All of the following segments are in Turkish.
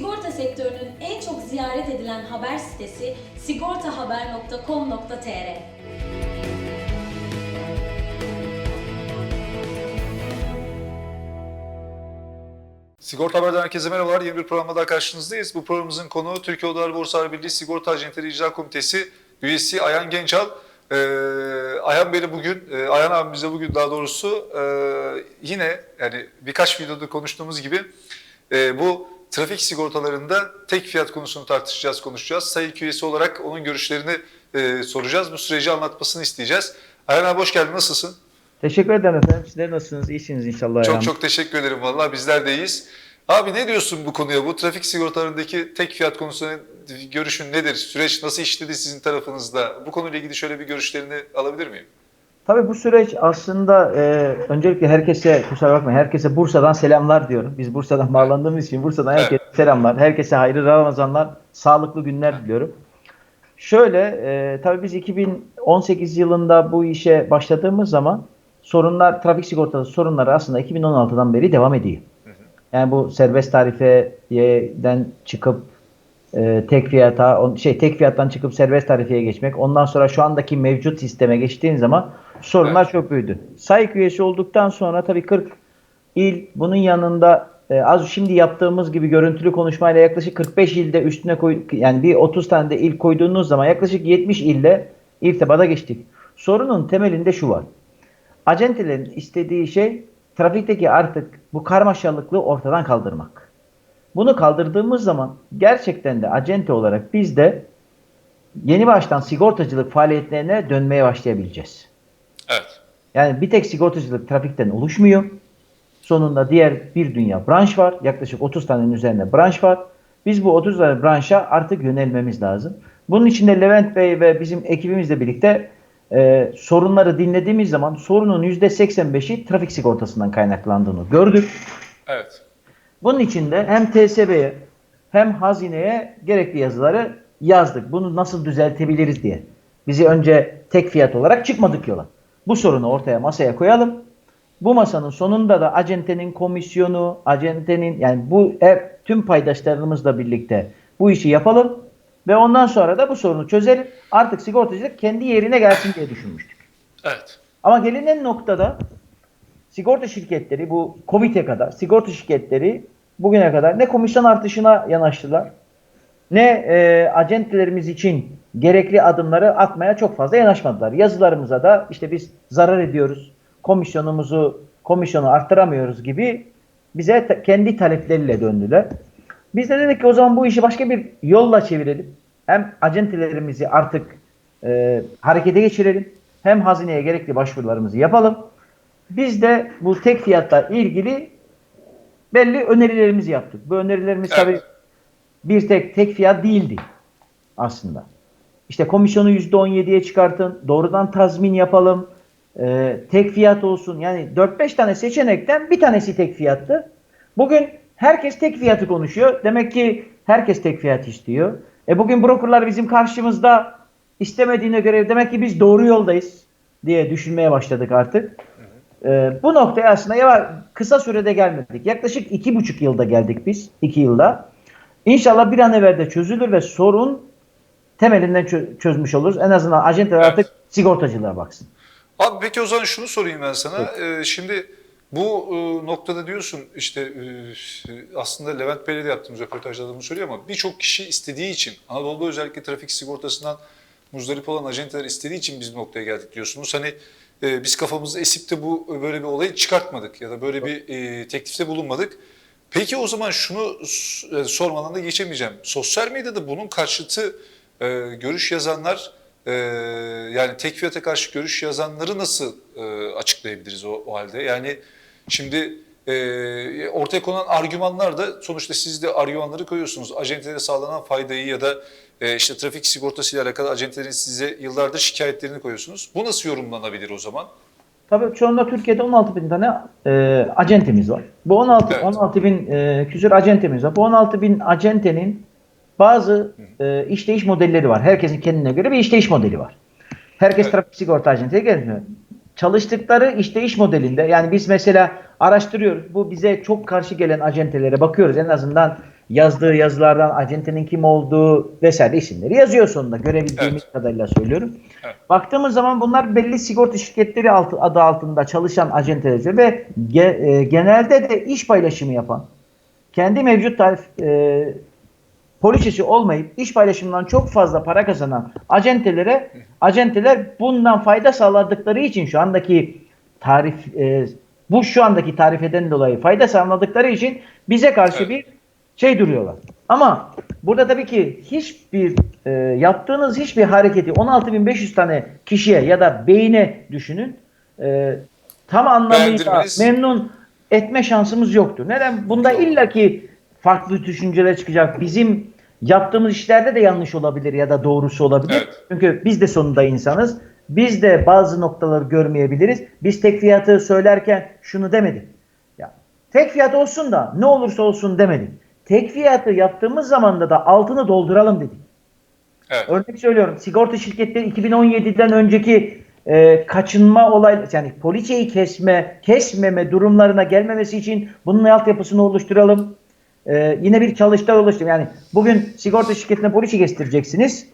Sigorta sektörünün en çok ziyaret edilen haber sitesi sigortahaber.com.tr. Sigorta Haber'den herkese merhabalar. Yeni bir programda daha karşınızdayız. Bu programımızın konuğu Türkiye Odalar Borsalar Birliği Sigorta Acentleri İcra Komitesi üyesi Ayhan Gençal. Ee, Ayhan Bey'le bugün, e, Ayhan abimize bugün daha doğrusu e, yine yani birkaç videoda konuştuğumuz gibi e, bu trafik sigortalarında tek fiyat konusunu tartışacağız, konuşacağız. Sayın üyesi olarak onun görüşlerini e, soracağız. Bu süreci anlatmasını isteyeceğiz. Ayhan abi hoş geldin, nasılsın? Teşekkür ederim efendim. Sizler nasılsınız? İyisiniz inşallah. Çok yani. çok teşekkür ederim vallahi bizler de iyiyiz. Abi ne diyorsun bu konuya? Bu trafik sigortalarındaki tek fiyat konusuna görüşün nedir? Süreç nasıl işledi sizin tarafınızda? Bu konuyla ilgili şöyle bir görüşlerini alabilir miyim? Tabii bu süreç aslında e, öncelikle herkese kusura bakmayın herkese Bursa'dan selamlar diyorum. Biz Bursa'dan bağlandığımız için Bursa'dan herkese selamlar. Herkese hayırlı Ramazanlar, sağlıklı günler diliyorum. Şöyle e, tabii biz 2018 yılında bu işe başladığımız zaman sorunlar trafik sigortası sorunları aslında 2016'dan beri devam ediyor. Yani bu serbest tarifeden çıkıp e, tek fiyata on- şey tek fiyattan çıkıp serbest tarifeye geçmek. Ondan sonra şu andaki mevcut sisteme geçtiğin zaman sorunlar Evet. çok büyüdü. SAIK üyesi olduktan sonra tabii 40 il bunun yanında e, az şimdi yaptığımız gibi görüntülü konuşmayla yaklaşık 45 ilde üstüne koy yani bir 30 tane de il koyduğunuz zaman yaklaşık 70 ilde irtibata geçtik. Sorunun temelinde şu var. Acentelerin istediği şey trafikteki artık bu karmaşalıklığı ortadan kaldırmak. Bunu kaldırdığımız zaman gerçekten de acente olarak biz de yeni baştan sigortacılık faaliyetlerine dönmeye başlayabileceğiz. Evet. Yani bir tek sigortacılık trafikten oluşmuyor. Sonunda diğer bir dünya branş var. Yaklaşık 30 tanenin üzerinde branş var. Biz bu 30 tane branşa artık yönelmemiz lazım. Bunun için de Levent Bey ve bizim ekibimizle birlikte e, sorunları dinlediğimiz zaman sorunun %85'i trafik sigortasından kaynaklandığını gördük. Evet. Bunun için de hem TSB'ye hem hazineye gerekli yazıları yazdık. Bunu nasıl düzeltebiliriz diye. Bizi önce tek fiyat olarak çıkmadık yola. Bu sorunu ortaya masaya koyalım. Bu masanın sonunda da acentenin komisyonu, acentenin yani bu e, tüm paydaşlarımızla birlikte bu işi yapalım ve ondan sonra da bu sorunu çözelim. Artık sigortacılık kendi yerine gelsin diye düşünmüştük. Evet. Ama gelinen noktada sigorta şirketleri bu Covid'e kadar sigorta şirketleri bugüne kadar ne komisyon artışına yanaştılar ne e, acentelerimiz için gerekli adımları atmaya çok fazla yanaşmadılar. Yazılarımıza da işte biz zarar ediyoruz, komisyonumuzu komisyonu arttıramıyoruz gibi bize ta- kendi talepleriyle döndüler. Biz de dedik ki o zaman bu işi başka bir yolla çevirelim. Hem acentelerimizi artık e, harekete geçirelim. Hem hazineye gerekli başvurularımızı yapalım. Biz de bu tek fiyatla ilgili belli önerilerimizi yaptık. Bu önerilerimiz Evet. tabii bir tek tek fiyat değildi aslında. İşte komisyonu %17'ye çıkartın, doğrudan tazmin yapalım, e, tek fiyat olsun. Yani 4-5 tane seçenekten bir tanesi tek fiyattı. Bugün herkes tek fiyatı konuşuyor. Demek ki herkes tek fiyat istiyor. E bugün brokerlar bizim karşımızda istemediğine göre demek ki biz doğru yoldayız diye düşünmeye başladık artık. Ee, bu noktaya aslında ya kısa sürede gelmedik. Yaklaşık iki buçuk yılda geldik biz. iki yılda. İnşallah bir an evvel de çözülür ve sorun temelinden çö- çözmüş oluruz. En azından acenteler Evet. artık sigortacılığa baksın. Abi peki o zaman şunu sorayım ben sana. Ee, şimdi bu e, noktada diyorsun işte e, aslında Levent Bey'le de yaptığımız röportajlarda bunu söylüyor ama birçok kişi istediği için Anadolu'da özellikle trafik sigortasından muzdarip olan acenteler istediği için biz bu noktaya geldik diyorsunuz. Hani e, biz kafamızı esip de bu böyle bir olayı çıkartmadık ya da böyle bir e, teklifte bulunmadık. Peki o zaman şunu e, sormadan da geçemeyeceğim. Sosyal medyada bunun karşıtı e, görüş yazanlar e, yani tek fiyata karşı görüş yazanları nasıl e, açıklayabiliriz o, o halde? Yani şimdi e, ortaya konan argümanlar da sonuçta siz de argümanları koyuyorsunuz. Acentelere sağlanan faydayı ya da e, işte trafik sigortası ile alakalı acentelerin size yıllardır şikayetlerini koyuyorsunuz. Bu nasıl yorumlanabilir o zaman? Tabii şu anda Türkiye'de 16 bin tane e, acentemiz var. Bu 16, Evet. 16 bin e, küsur acentemiz var. Bu 16 bin acentenin bazı e, işleyiş modelleri var. Herkesin kendine göre bir işleyiş modeli var. Herkes Evet. trafik sigorta acenteye gelmiyor. Çalıştıkları işleyiş modelinde yani biz mesela araştırıyoruz. Bu bize çok karşı gelen acentelere bakıyoruz. En azından yazdığı yazılardan acentenin kim olduğu vesaire isimleri yazıyor sonunda. Görebildiğimiz Evet. kadarıyla söylüyorum. Evet. Baktığımız zaman bunlar belli sigorta şirketleri altı, adı altında çalışan acenteler ve ge- e, genelde de iş paylaşımı yapan, kendi mevcut tarif e, poliçesi olmayıp iş paylaşımından çok fazla para kazanan acentelere acenteler bundan fayda sağladıkları için şu andaki tarif e, bu şu andaki tarifeden dolayı fayda sağladıkları için bize karşı Evet. bir şey duruyorlar. Ama burada tabii ki hiçbir e, yaptığınız hiçbir hareketi 16.500 tane kişiye ya da beyine düşünün e, tam anlamıyla memnun etme şansımız yoktur. Neden? Bunda illaki farklı düşünceler çıkacak. Bizim yaptığımız işlerde de yanlış olabilir ya da doğrusu olabilir. Evet. Çünkü biz de sonunda insanız. Biz de bazı noktaları görmeyebiliriz. Biz tek fiyatı söylerken şunu demedik. Ya, tek fiyat olsun da ne olursa olsun demedik. Tek fiyatı yaptığımız zaman da altını dolduralım dedik. Evet. Örnek söylüyorum. Sigorta şirketleri 2017'den önceki e, kaçınma olay yani poliçeyi kesme, kesmeme durumlarına gelmemesi için bunun altyapısını oluşturalım. E, yine bir çalıştay oluşturalım. Yani bugün sigorta şirketine poliçe kestireceksiniz.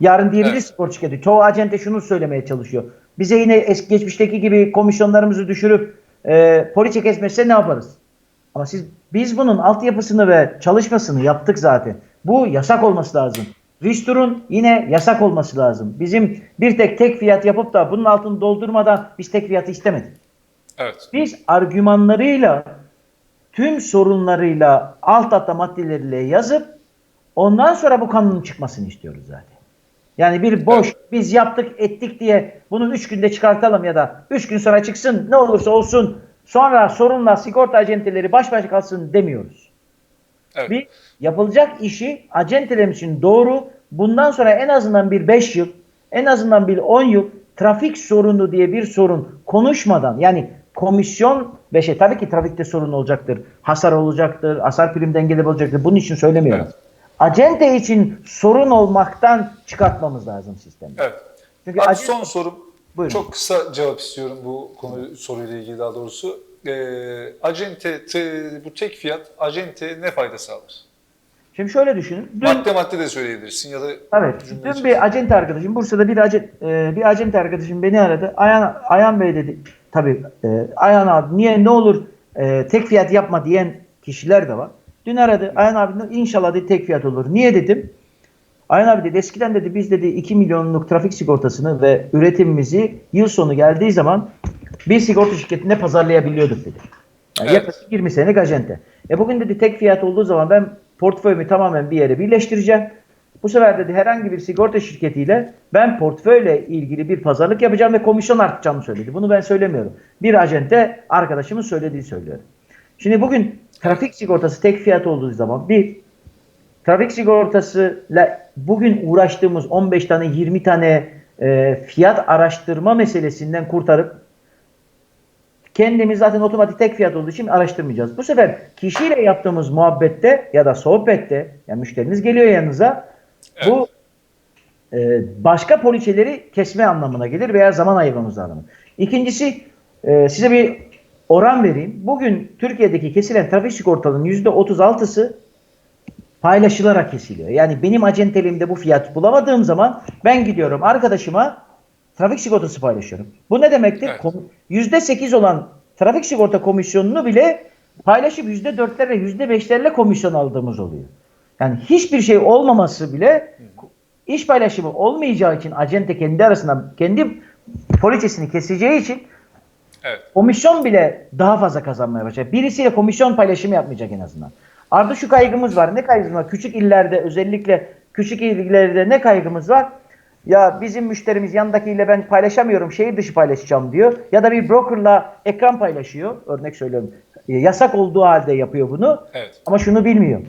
Yarın diyebilir Evet. sigorta şirketi. Çoğu acente şunu söylemeye çalışıyor. Bize yine eski geçmişteki gibi komisyonlarımızı düşürüp e, poliçe kesmezse ne yaparız? Ama siz biz bunun altyapısını ve çalışmasını yaptık zaten. Bu yasak olması lazım. Ristur'un yine yasak olması lazım. Bizim bir tek tek fiyat yapıp da bunun altını doldurmadan biz tek fiyatı istemedik. Evet. Biz argümanlarıyla tüm sorunlarıyla alt alta maddeleriyle yazıp ondan sonra bu kanunun çıkmasını istiyoruz zaten. Yani bir boş biz yaptık ettik diye bunu 3 günde çıkartalım ya da 3 gün sonra çıksın ne olursa olsun sonra sorunla sigorta acenteleri baş başa kalsın demiyoruz. Evet. Bir yapılacak işi acentelerimiz için doğru. Bundan sonra en azından bir 5 yıl, en azından bir 10 yıl trafik sorunu diye bir sorun konuşmadan yani komisyon ve şey tabii ki trafikte sorun olacaktır. Hasar olacaktır, hasar prim dengeli olacaktır. Bunun için söylemiyorum. Evet. Acente için sorun olmaktan çıkartmamos lazım sistemi. Evet. Çünkü Abi acente- son sorum. Buyurun. Çok kısa cevap istiyorum bu konu soruyla ilgili daha doğrusu. Ee, acente, te- bu tek fiyat acente ne fayda sağlar? Şimdi şöyle düşünün. Dün, Madde madde de söyleyebilirsin ya da Evet. Dün içerisinde. bir acente arkadaşım, Bursa'da bir acent, e, bir acente arkadaşım beni aradı. Ayhan, Ayhan Bey dedi. Tabii e, Ayhan abi niye ne olur e, tek fiyat yapma diyen kişiler de var. Dün aradı. Ayhan abi inşallah dedi tek fiyat olur. Niye dedim? Ayhan abi dedi eskiden dedi biz dedi 2 milyonluk trafik sigortasını ve üretimimizi yıl sonu geldiği zaman bir sigorta şirketinde pazarlayabiliyorduk dedi. Yani Evet. Yaklaşık 20 senelik acente. E bugün dedi tek fiyat olduğu zaman ben portföyümü tamamen bir yere birleştireceğim. Bu sefer dedi herhangi bir sigorta şirketiyle ben portföyle ilgili bir pazarlık yapacağım ve komisyon artacağımı söyledi. Bunu ben söylemiyorum. Bir acente arkadaşımın söylediği söylüyorum. Şimdi bugün trafik sigortası tek fiyat olduğu zaman bir trafik sigortasıyla bugün uğraştığımız 15 tane 20 tane e, fiyat araştırma meselesinden kurtarıp kendimiz zaten otomatik tek fiyat olduğu için araştırmayacağız. Bu sefer kişiyle yaptığımız muhabbette ya da sohbette yani müşteriniz geliyor yanınıza bu e, başka poliçeleri kesme anlamına gelir veya zaman ayırmamız anlamına. İkincisi e, size bir oran vereyim. Bugün Türkiye'deki kesilen trafik sigortalarının %36'sı paylaşılarak kesiliyor. Yani benim acenteliğimde bu fiyat bulamadığım zaman ben gidiyorum arkadaşıma trafik sigortası paylaşıyorum. Bu ne demektir? Evet. Kom- %8 olan trafik sigorta komisyonunu bile paylaşıp %4'lerle %5'lerle komisyon aldığımız oluyor. Yani hiçbir şey olmaması bile iş paylaşımı olmayacağı için acente kendi arasında kendi poliçesini keseceği için Evet. komisyon bile daha fazla kazanmaya başlayacak. Birisiyle komisyon paylaşımı yapmayacak en azından. Artı şu kaygımız var. Ne kaygımız var? Küçük illerde özellikle küçük illerde ne kaygımız var? Ya bizim müşterimiz yandakiyle ben paylaşamıyorum. Şehir dışı paylaşacağım diyor. Ya da bir brokerla ekran paylaşıyor. Örnek söylüyorum. E, Yasak olduğu halde yapıyor bunu. Evet. Ama şunu bilmiyor.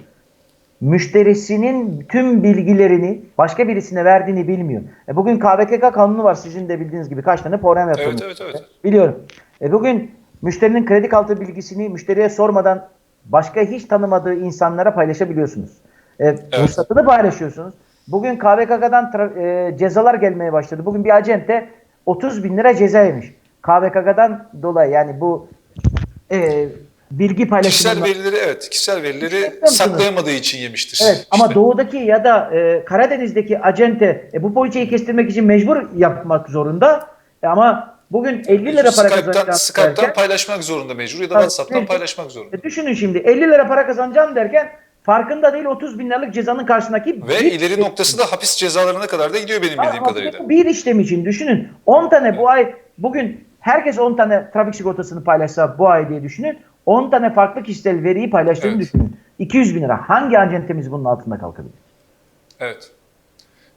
Müşterisinin tüm bilgilerini başka birisine verdiğini bilmiyor. E bugün KVKK kanunu var sizin de bildiğiniz gibi kaç tane program yapılmış. Evet, evet, evet. Biliyorum. E bugün müşterinin kredi kartı bilgisini müşteriye sormadan başka hiç tanımadığı insanlara paylaşabiliyorsunuz. E, Ruhsatını paylaşıyorsunuz. Bugün KVKK'dan e, cezalar gelmeye başladı. Bugün bir acente 30 bin lira ceza yemiş. KVKK'dan dolayı yani bu e, bilgi Kişisel paylaşımında. verileri evet, kişisel verileri saklayamadığı için yemiştir. Evet ama İşte. doğudaki ya da e, Karadeniz'deki acente e, bu poliçeyi kestirmek için mecbur yapmak zorunda. E, ama bugün 50 lira para Skype'tan, kazanacağım Skype'tan derken, paylaşmak zorunda mecbur ya da Tabii, WhatsApp'tan evet. paylaşmak zorunda. e, düşünün şimdi 50 lira para kazanacağım derken farkında değil 30 bin liralık cezanın karşısındaki Ve bir- ileri noktası da hapis cezalarına kadar da gidiyor benim bildiğim kadarıyla. bir işlem için düşünün. 10 tane bu ay bugün herkes 10 tane trafik sigortasını paylaşsa bu ay diye düşünün. 10 tane farklı kişisel veriyi paylaştığını Evet. düşünün. 200 bin lira. Hangi acentemiz bunun altında kalkabilir? Evet.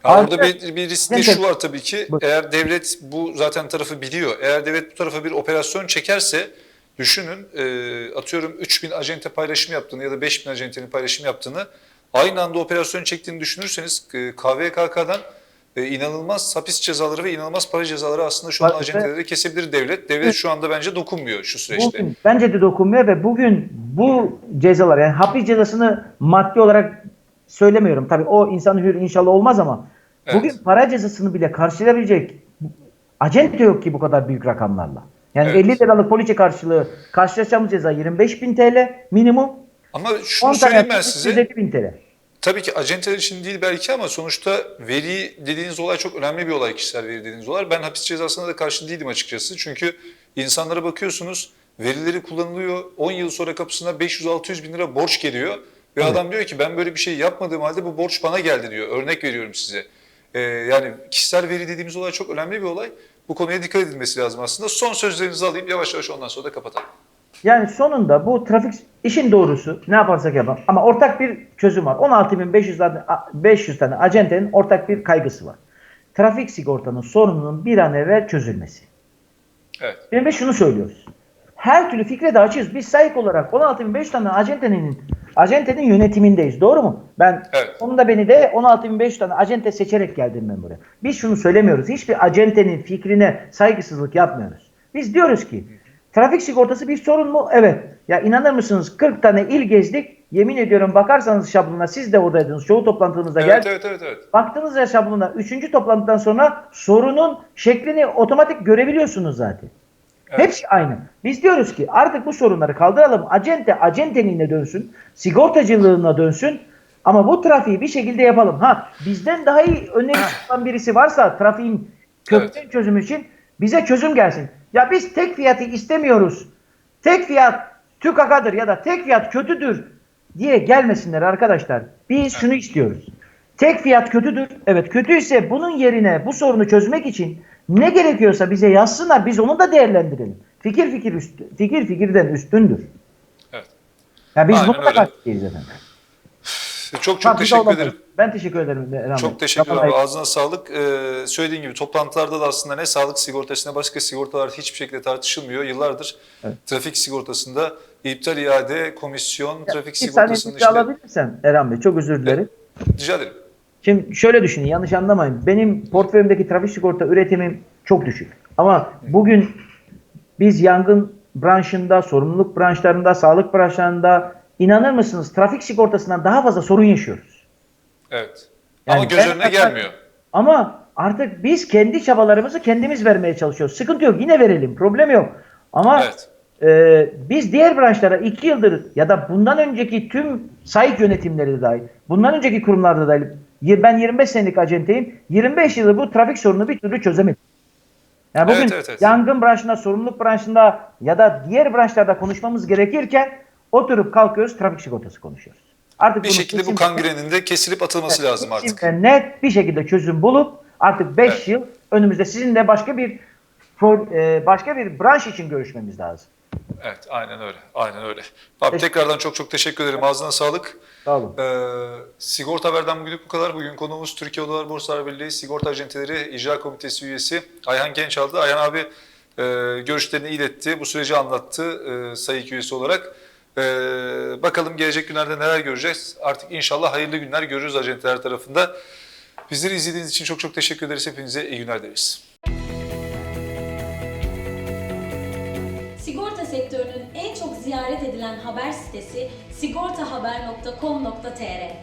Ya Artı- orada bir, bir risk de şu var tabii ki. Buyurun. Eğer devlet bu zaten tarafı biliyor. Eğer devlet bu tarafa bir operasyon çekerse düşünün e, atıyorum 3000 acente paylaşım yaptığını ya da 5000 acentenin paylaşım yaptığını aynı anda operasyon çektiğini düşünürseniz e, KVKK'dan e, inanılmaz hapis cezaları ve inanılmaz para cezaları aslında şu an Bak, acenteleri kesebilir devlet. Devlet şu anda bence dokunmuyor şu süreçte. Bugün bence de dokunmuyor ve bugün bu cezalar yani hapis cezasını maddi olarak söylemiyorum. Tabii o insan hür inşallah olmaz ama Evet. bugün para cezasını bile karşılayabilecek acente yok ki bu kadar büyük rakamlarla. Yani Evet. 50 liralık poliçe karşılığı karşılaşacağımız ceza 25 bin TL minimum. Ama 10 şunu söyleyeyim ben size. 150 bin TL. Tabii ki acenteler için değil belki ama sonuçta veri dediğiniz olay çok önemli bir olay kişisel veri dediğiniz olay. Ben hapis cezasına da karşı değilim açıkçası. Çünkü insanlara bakıyorsunuz verileri kullanılıyor. 10 yıl sonra kapısına 500-600 bin lira borç geliyor. Ve Evet. adam diyor ki ben böyle bir şey yapmadığım halde bu borç bana geldi diyor. Örnek veriyorum size. Ee, yani kişisel veri dediğimiz olay çok önemli bir olay. Bu konuya dikkat edilmesi lazım aslında. Son sözlerinizi alayım yavaş yavaş ondan sonra da kapatalım. Yani sonunda bu trafik işin doğrusu ne yaparsak yapalım ama ortak bir çözüm var. 16.500 tane 500 tane acentenin ortak bir kaygısı var. Trafik sigortanın sorununun bir an evvel çözülmesi. Evet. Ve şunu söylüyoruz. Her türlü fikre de açığız. Biz sahip olarak 16.500 tane acentenin acentenin yönetimindeyiz. Doğru mu? Ben Evet. sonunda beni de 16.500 tane acente seçerek geldim ben buraya. Biz şunu söylemiyoruz. Hiçbir acentenin fikrine saygısızlık yapmıyoruz. Biz diyoruz ki trafik sigortası bir sorun mu? Evet. Ya inanır mısınız 40 tane il gezdik. Yemin ediyorum bakarsanız şablona siz de oradaydınız. Çoğu toplantımızda Evet, geldik. evet, evet, evet. Baktınız ya şablona 3. toplantıdan sonra sorunun şeklini otomatik görebiliyorsunuz zaten. Evet. Hepsi aynı. Biz diyoruz ki artık bu sorunları kaldıralım. Acente acenteliğine dönsün. Sigortacılığına dönsün. Ama bu trafiği bir şekilde yapalım. Ha bizden daha iyi öneri tutan birisi varsa trafiğin kökten çözümü için bize çözüm gelsin. Ya biz tek fiyatı istemiyoruz. Tek fiyat tükakadır ya da tek fiyat kötüdür diye gelmesinler arkadaşlar. Biz şunu istiyoruz. Tek fiyat kötüdür. Evet kötüyse bunun yerine bu sorunu çözmek için ne gerekiyorsa bize yazsınlar. Biz onu da değerlendirelim. Fikir fikir üst, fikir fikirden üstündür. Evet. Ya biz Aynen bunu da öyle. Çok çok Tabii teşekkür ederim. Ben teşekkür ederim. Bey. Çok teşekkür ederim. Ağzına sağlık. Ee, söylediğin gibi toplantılarda da aslında ne sağlık sigortası ne başka sigortalar hiçbir şekilde tartışılmıyor. Yıllardır Evet. trafik sigortasında iptal iade, komisyon, trafik Bir saniye sigortasının işte... alabilirsem Erhan Bey çok özür dilerim. Rica ederim. Şimdi şöyle düşünün yanlış anlamayın. Benim portföyümdeki trafik sigorta üretimim çok düşük. Ama bugün biz yangın branşında, sorumluluk branşlarında, sağlık branşlarında inanır mısınız trafik sigortasından daha fazla sorun yaşıyoruz. Evet. Yani Ama göz önüne gelmiyor. Ama artık biz kendi çabalarımızı kendimiz vermeye çalışıyoruz. Sıkıntı yok yine verelim problem yok. Ama Evet. ee, biz diğer branşlara iki yıldır ya da bundan önceki tüm SAİK yönetimleri de dahil, bundan önceki kurumlarda dahil, ben 25 senelik acenteyim, 25 yıldır bu trafik sorununu bir türlü çözemedim. Yani bugün Evet, evet, evet. yangın branşında, sorumluluk branşında ya da diğer branşlarda konuşmamız gerekirken oturup kalkıyoruz trafik sigortası konuşuyoruz. Artık Bir şekilde bu kangrenin de kesilip atılması lazım artık. net bir şekilde çözüm bulup artık 5 Evet. yıl önümüzde sizinle başka bir e, başka bir branş için görüşmemiz lazım. Evet, aynen öyle. Aynen öyle. Abi tekrardan çok çok teşekkür ederim. Ağzına sağlık. Sağ olun. Ee, Sigorta Haber'den bugünlük bu kadar. Bugün konuğumuz Türkiye Odalar Borsalar Birliği Sigorta Acenteleri İcra Komitesi üyesi Ayhan Gençaldı. Ayhan abi e, görüşlerini iletti. Bu süreci anlattı e, SAİK üyesi olarak. E, bakalım gelecek günlerde neler göreceğiz. Artık inşallah hayırlı günler görürüz acenteler tarafında. Bizleri izlediğiniz için çok çok teşekkür ederiz. Hepinize iyi günler dileriz. Sigorta sektörünün en çok ziyaret edilen haber sitesi sigortahaber.com.tr